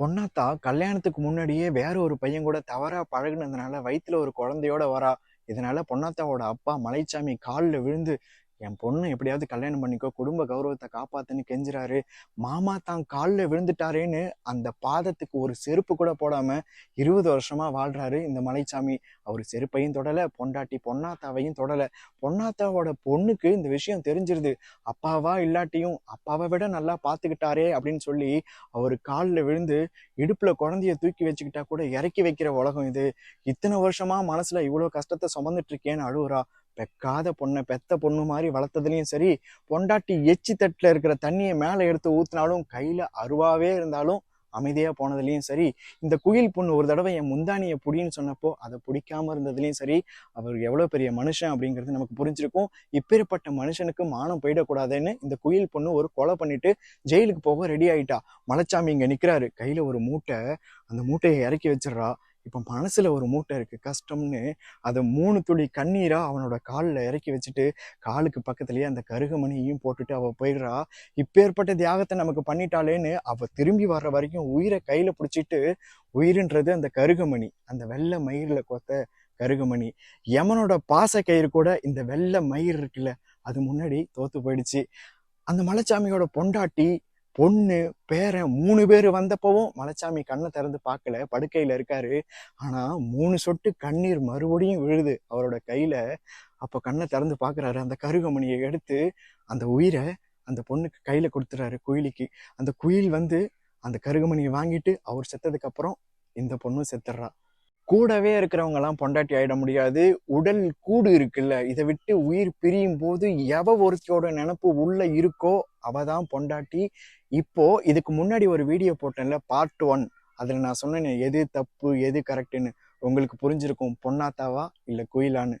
பொன்னாத்தா கல்யாணத்துக்கு முன்னாடியே வேற ஒரு பையன் கூட தவறா பழகுனதுனால வயிற்றுல ஒரு குழந்தையோட வரா. இதனால பொன்னாத்தாவோட அப்பா மலைச்சாமி காலில் விழுந்து என் பொண்ணை எப்படியாவது கல்யாணம் பண்ணிக்கோ குடும்ப கௌரவத்தை காப்பாத்துன்னு கெஞ்சுறாரு. மாமா தான் காலில் விழுந்துட்டாரேன்னு அந்த பாதத்துக்கு ஒரு செருப்பு கூட போடாம இருபது வருஷமா வாழ்றாரு இந்த மலைச்சாமி. அவர் செருப்பையும் தொடல பொண்டாட்டி பொன்னாத்தாவையும் தொடல. பொன்னாத்தாவோட பொண்ணுக்கு இந்த விஷயம் தெரிஞ்சிருது. அப்பாவா இல்லாட்டியும் அப்பாவை விட நல்லா பார்த்துக்கிட்டாரே அப்படின்னு சொல்லி அவர் காலில் விழுந்து இடுப்புல குழந்தைய தூக்கி வச்சுக்கிட்டா கூட இறக்கி வைக்கிற உலகம் இது. இத்தனை வருஷமா மனசுல இவ்வளோ கஷ்டத்தை சுமந்துட்டு இருக்கேன்னு அழுவுறா. பெக்காத பொண்ணை பெத்த பொண்ணு மாதிரி வளர்த்ததுலையும் சரி பொண்டாட்டி எச்சி தட்டில் இருக்கிற தண்ணியை மேலே எடுத்து ஊற்றினாலும் கையில் அருவாவே இருந்தாலும் அமைதியாக போனதுலேயும் சரி இந்த குயில் பொண்ணு ஒரு தடவை என் முந்தானியை புடின்னு சொன்னப்போ அதை பிடிக்காம இருந்ததுலேயும் சரி அவர் எவ்வளோ பெரிய மனுஷன் அப்படிங்கிறது நமக்கு புரிஞ்சிருக்கும். இப்பேற்பட்ட மனுஷனுக்கு மானம் போயிடக்கூடாதுன்னு இந்த குயில் பொண்ணு ஒரு கொலை பண்ணிட்டு ஜெயிலுக்கு போக ரெடி ஆயிட்டா. மலைச்சாமி இங்கே நிற்கிறாரு கையில் ஒரு மூட்டை அந்த மூட்டையை இறக்கி வச்சிடுறா. இப்போ மனசில் ஒரு மூட்டை இருக்குது கஷ்டம்னு அதை மூணு துளி கண்ணீராக அவனோட காலில் இறக்கி வச்சுட்டு காலுக்கு பக்கத்துலேயே அந்த கருகமணியையும் போட்டுட்டு அவள் போயிடுறா. இப்பேற்பட்ட தியாகத்தை நமக்கு பண்ணிட்டாளேன்னு அவள் திரும்பி வர்ற வரைக்கும் உயிரை கையில் பிடிச்சிட்டு உயிருன்றது அந்த கருகமணி. அந்த வெள்ளை மயிரில் கொத்த கருகமணி. யமனோட பாச கயிறு கூட இந்த வெள்ளை மயிர் இருக்குல்ல அது முன்னாடி தோத்து போயிடுச்சு. அந்த மலைச்சாமியோட பொண்டாட்டி பொண்ணு பேரன் மூணு பேர் வந்தப்பவும் மலைச்சாமி கண்ணை திறந்து பார்க்கல படுக்கையில் இருக்காரு. ஆனால் மூணு சொட்டு கண்ணீர் மறுபடியும் விழுது அவரோட கையில். அப்போ கண்ணை திறந்து பார்க்குறாரு. அந்த கருகமணியை எடுத்து அந்த உயிரை அந்த பொண்ணுக்கு கையில் கொடுத்துறாரு குயிலிக்கு. அந்த குயில் வந்து அந்த கருகமணியை வாங்கிட்டு அவர் செத்ததுக்கப்புறம் இந்த பொண்ணும் செத்துடுறா. கூடவே இருக்கிறவங்கெல்லாம் பொண்டாட்டி ஆயிட முடியாது. உடல் கூடு இருக்குல்ல இதை விட்டு உயிர் பிரியும் போது எவ ஒருத்தியோட நினப்பு உள்ள இருக்கோ அவ தான் பொண்டாட்டி. இப்போ இதுக்கு முன்னாடி ஒரு வீடியோ போட்டேன்ல பார்ட் ஒன். அதில் நான் சொன்னேன் எது தப்பு எது கரெக்டுன்னு உங்களுக்கு புரிஞ்சிருக்கும் பொன்னாத்தாவா இல்லை குயிலான்னு?